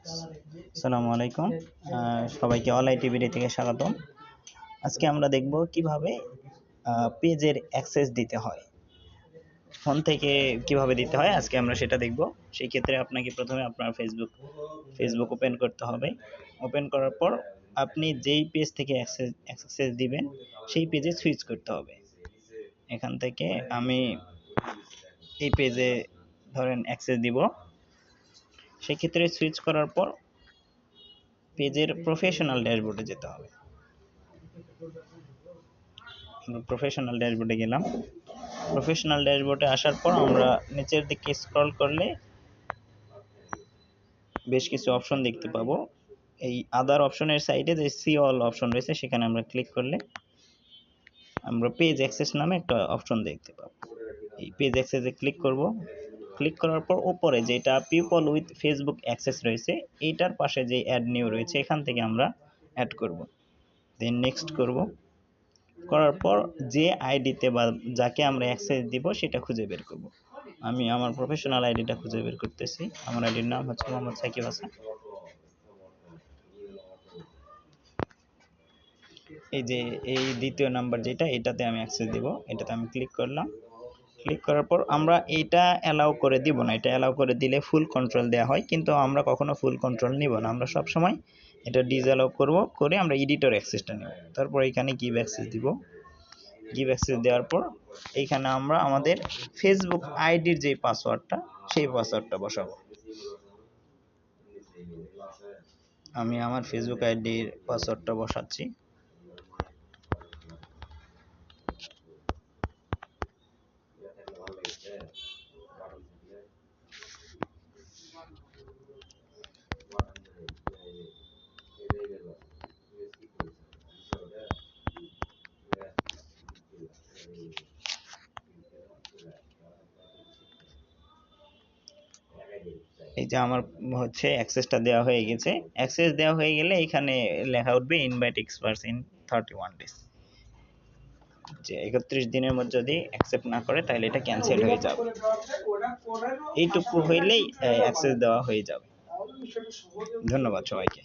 আসসালামু আলাইকুম। সবাইকে অলাই টিভিডি থেকে স্বাগতম। আজকে আমরা দেখব কীভাবে পেজের অ্যাক্সেস দিতে হয়। ফোন থেকে কীভাবে দিতে হয়, আজকে আমরা সেটা দেখব। সেই ক্ষেত্রে আপনাকে প্রথমে আপনার ফেসবুক ফেসবুক ওপেন করতে হবে। ওপেন করার পর আপনি যেই পেজ থেকে অ্যাক্সেস অ্যাক্সেস দিবেন, সেই পেজে সুইচ করতে হবে। এখান থেকে আমি এই পেজে ধরেন অ্যাক্সেস দিব। সেক্ষেত্রে সুইচ করার পর পেজের প্রফেশনাল ড্যাশবোর্ডে যেতে হবে। প্রফেশনাল ড্যাশবোর্ডে গেলাম। প্রফেশনাল ড্যাশবোর্ডে আসার পর আমরা নিচের দিকে স্ক্রল করলে বেশ কিছু অপশন দেখতে পাবো। এই আদার অপশনের সাইডে যে সি অল অপশন রয়েছে, সেখানে আমরা ক্লিক করলে আমরা পেজ অ্যাক্সেস নামে একটা অপশন দেখতে পাবো। এই পেজ অ্যাক্সেসে ক্লিক করব। ক্লিক করার পর উপরে যেটা পিপল উইথ ফেসবুক অ্যাক্সেস রয়েছে এইটার পাশে যে অ্যাড নিউ রয়েছে, এখান থেকে আমরা অ্যাড করব। দেন নেক্সট করব। করার পর যে আইডিতে বা যাকে আমরা অ্যাক্সেস দিব, সেটা খুঁজে বের করব। আমি আমার প্রফেশনাল আইডিটা খুঁজে বের করতেছি। আমার আইডির নাম হচ্ছে মোহাম্মদ সাকিব হাসান। এই যে, এই দ্বিতীয় নাম্বার যেটা, এটাতে আমি অ্যাক্সেস দিব। এটাতে আমি ক্লিক করলাম। ক্লিক করার পর আমরা এটা অ্যালাউ করে দিব না। এটা অ্যালাউ করে দিলে ফুল কন্ট্রোল দেওয়া হয়, কিন্তু আমরা কখনো ফুল কন্ট্রোল নিব না। আমরা সব সময় এটা ডিসঅ্যালাউ করব, করে আমরা এডিটর অ্যাক্সেসটা নেব। তারপর এখানে গিভ অ্যাক্সেস দিব। গিভ অ্যাক্সেস দেওয়ার পর এইখানে আমরা আমাদের ফেসবুক আইডির যে পাসওয়ার্ডটা সেই পাসওয়ার্ডটা বসাবো। আমি আমার ফেসবুক আইডির পাসওয়ার্ডটা বসাচ্ছি। এই যে আমার হচ্ছে অ্যাক্সেসটা দেওয়া হয়ে গেছে। অ্যাক্সেস দেওয়া হয়ে গেলে এখানে লেখা উঠবে invite experts in thirty one days যে একত্রিশ দিনের মধ্যে যদি অ্যাকসেপ্ট না করে, তাহলে এটা ক্যান্সেল হয়ে যাবে। এইটুকু হইলেই অ্যাক্সেস দেওয়া হয়ে যাবে। ধন্যবাদ সবাইকে।